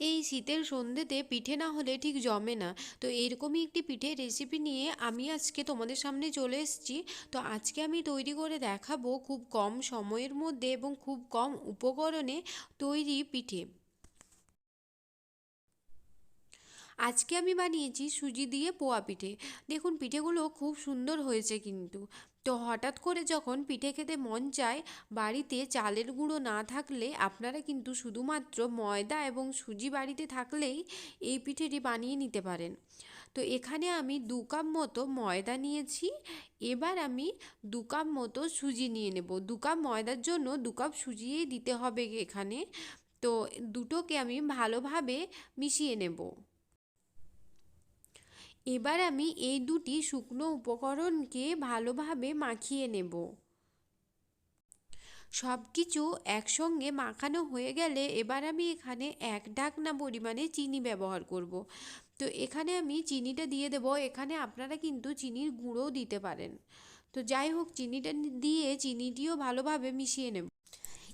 এই শীতের সন্ধ্যেতে পিঠে না হলে ঠিক জমে না। তো এরকমই একটি পিঠে রেসিপি নিয়ে আমি আজকে তোমাদের সামনে চলে এসেছি। তো আজকে আমি তৈরি করে দেখাবো খুব কম সময়ের মধ্যে এবং খুব কম উপকরণে তৈরি পিঠে। আজকে আমি বানিয়েছি সুজি দিয়ে পোয়া পিঠে। দেখুন, পিঠেগুলো খুব সুন্দর হয়েছে কিন্তু। তো হঠাৎ করে যখন পিঠে খেতে মন চায়, বাড়িতে চালের গুঁড়ো না থাকলে আপনারা কিন্তু শুধুমাত্র ময়দা এবং সুজি বাড়িতে থাকলেই এই পিঠেটি বানিয়ে নিতে পারেন। তো এখানে আমি দু কাপ মতো ময়দা নিয়েছি। এবার আমি দু কাপ মতো সুজি নিয়ে নেব। দু কাপ ময়দার জন্য দু কাপ সুজিই দিতে হবে এখানে। তো দুটোকে আমি ভালোভাবে মিশিয়ে নেব। এবার আমি এই দুটি শুকনো উপকরণকে ভালোভাবে মাখিয়ে নেব। সব কিছু একসঙ্গে মাখানো হয়ে গেলে এবার আমি এখানে এক ঢাকনা পরিমাণে চিনি ব্যবহার করব। তো এখানে আমি চিনিটা দিয়ে দেব। এখানে আপনারা কিন্তু চিনির গুঁড়োও দিতে পারেন। তো যাই হোক, চিনিটা দিয়ে চিনিটিও ভালোভাবে মিশিয়ে নেব।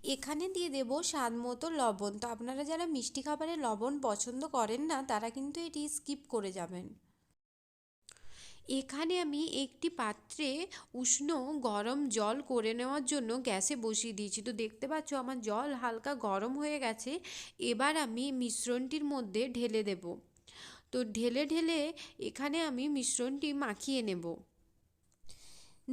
এখানে দিয়ে দেব স্বাদ মতো লবণ। তো আপনারা যারা মিষ্টি খাবারে লবণ পছন্দ করেন না, তারা কিন্তু এটি স্কিপ করে যাবেন। এখানে আমি একটি পাত্রে উষ্ণ গরম জল করে নেওয়ার জন্য গ্যাসে বসিয়ে দিয়েছি। তো দেখতে পাচ্ছ আমার জল হালকা গরম হয়ে গেছে। এবার আমি মিশ্রণটির মধ্যে ঢেলে দেব। তো ঢেলে ঢেলে এখানে আমি মিশ্রণটি মাখিয়ে নেব।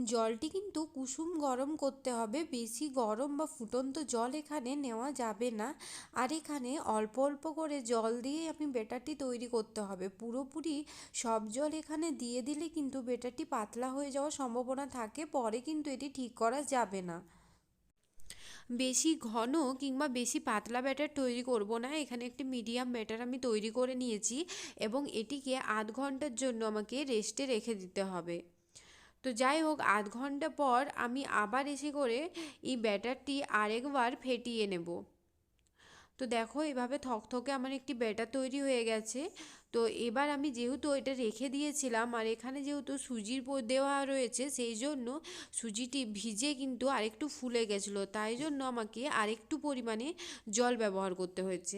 জলটি কিন্তু কুসুম গরম করতে হবে। বেশি গরম বা ফুটন্ত জল এখানে নেওয়া যাবে না। আর এখানে অল্প অল্প করে জল দিয়ে আমি বেটারটি তৈরি করতে হবে। পুরোপুরি সব জল এখানে দিয়ে দিলে কিন্তু বেটারটি পাতলা হয়ে যাওয়ার সম্ভাবনা থাকে। পরে কিন্তু এটি ঠিক করা যাবে না। বেশি ঘন কিংবা বেশি পাতলা ব্যাটার তৈরি করব না। এখানে একটি মিডিয়াম ব্যাটার আমি তৈরি করে নিয়েছি এবং এটিকে আধ ঘণ্টার জন্য আমাকে রেস্টে রেখে দিতে হবে। তো যাই হোক আধ ঘণ্টা পর আমি আবার এসে করে এই ব্যাটারটি আরেকবার ফেটিয়ে নেব। তো দেখো, এভাবে থকথকে আমার একটি ব্যাটার তৈরি হয়ে গেছে। তো এবার আমি যেহেতু এটা রেখে দিয়েছিলাম, আর এখানে যেহেতু সুজির দেওয়া রয়েছে, সেই জন্য সুজিটি ভিজে কিন্তু আরেকটু ফুলে গেছিল। তাই জন্য আমাকে আরেকটু পরিমাণে জল ব্যবহার করতে হয়েছে।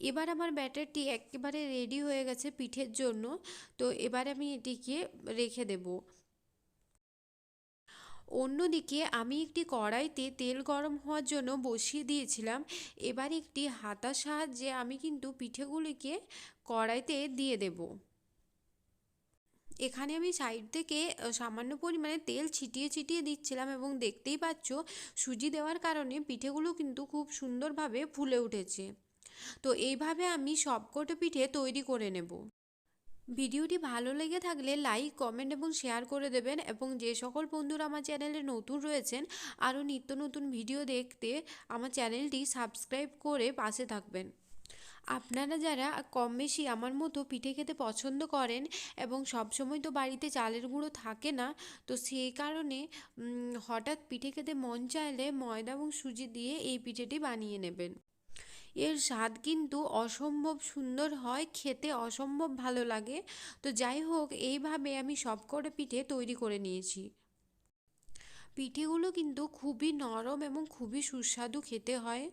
এবার আমার ব্যাটারটি একেবারে রেডি হয়ে গেছে পিঠের জন্য, তো এবার আমি এটিকে রেখে দেব। অন্যদিকে আমি একটি কড়াইতে তেল গরম হওয়ার জন্য বসিয়ে দিয়েছিলাম। এবার একটি হাতার সাহায্যে আমি কিন্তু পিঠেগুলিকে কড়াইতে দিয়ে দেব। এখানে আমি সাইড থেকে সামান্য পরিমাণে তেল ছিটিয়ে ছিটিয়ে দিচ্ছিলাম এবং দেখতেই পাচ্ছ সুজি দেওয়ার কারণে পিঠেগুলো কিন্তু খুব সুন্দরভাবে ফুলে উঠেছে। তো এইভাবে আমি সবকটা পিঠে তৈরি করে নেব। ভিডিওটি ভালো লেগে থাকলে লাইক, কমেন্ট এবং শেয়ার করে দেবেন এবং যে সকল বন্ধুরা আমার চ্যানেলে নতুন রয়েছেন, আরও নিত্য নতুন ভিডিও দেখতে আমার চ্যানেলটি সাবস্ক্রাইব করে পাশে থাকবেন। আপনারা যারা কম বেশি আমার মতো পিঠে খেতে পছন্দ করেন এবং সবসময় তো বাড়িতে চালের গুঁড়ো থাকে না, তো সেই কারণে হঠাৎ পিঠে খেতে মন চাইলে ময়দা এবং সুজি দিয়ে এই পিঠেটি বানিয়ে নেবেন। এর স্বাদ কিন্তু অসম্ভব সুন্দর হয়, খেতে অসম্ভব ভালো লাগে। তো যাই হোক, এইভাবে আমি সবকটা পিঠে তৈরি করে নিয়েছি। পিঠেগুলো কিন্তু খুবই নরম এবং খুবই সুস্বাদু খেতে হয়।